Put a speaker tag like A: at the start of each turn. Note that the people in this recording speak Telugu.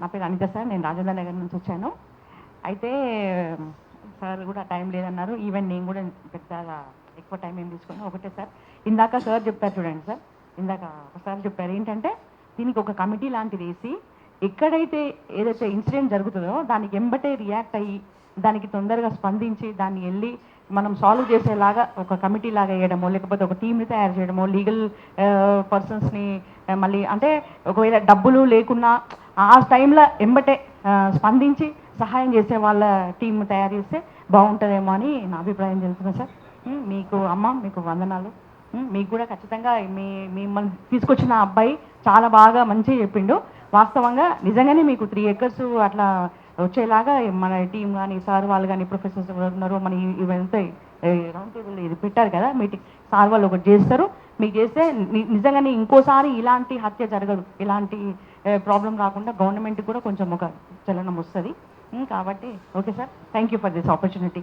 A: నా పేరు అనిత సార్ నేను రాజేంద్ర నగర్ నుంచి వచ్చాను. అయితే సార్ కూడా టైం లేదన్నారు. ఈవెన్ నేను కూడా పెద్దగా ఎక్కువ టైం ఏం తీసుకున్నా ఒకటే సార్ ఇందాక సార్ చెప్పారు చూడండి సార్. ఇందాక ఒకసారి చెప్పారు ఏంటంటే దీనికి ఒక కమిటీ లాంటిది వేసి ఎక్కడైతే ఏదైతే ఇన్సిడెంట్ జరుగుతుందో దానికి ఎంబటే రియాక్ట్ అయ్యి దానికి తొందరగా స్పందించి దాన్ని వెళ్ళి మనం సాల్వ్ చేసేలాగా ఒక కమిటీ లాగా వేయడమో లేకపోతే ఒక టీంని తయారు చేయడమో లీగల్ పర్సన్స్ని మళ్ళీ అంటే ఒకవేళ డబ్బులు లేకున్నా ఆ టైంలో ఎంబటే స్పందించి సహాయం చేసే వాళ్ళ టీం తయారు చేస్తే బాగుంటుందేమో అని నా అభిప్రాయం చెప్తున్నా సార్. మీకు అమ్మ మీకు వందనాలు. మీకు కూడా ఖచ్చితంగా మీ మిమ్మల్ని తీసుకొచ్చిన అబ్బాయి చాలా బాగా మంచిగా చెప్పిండు. వాస్తవంగా నిజంగానే మీకు త్రీ ఎకర్స్ అట్లా వచ్చేలాగా మన టీం కానీ సార్ వాళ్ళు కానీ ప్రొఫెసర్స్ ఉన్నారు మన ఇవంతా రౌండ్ టేబుల్ ఇది పెట్టారు కదా మీటింగ్. సార్ వాళ్ళు ఒకటి చేస్తారు. మీకు చేస్తే నిజంగానే ఇంకోసారి ఇలాంటి హత్య జరగదు. ఇలాంటి ప్రాబ్లం రాకుండా గవర్నమెంట్ కూడా కొంచెం ఒక చలనం వస్తుంది. కాబట్టి okay sir. Thank you for this opportunity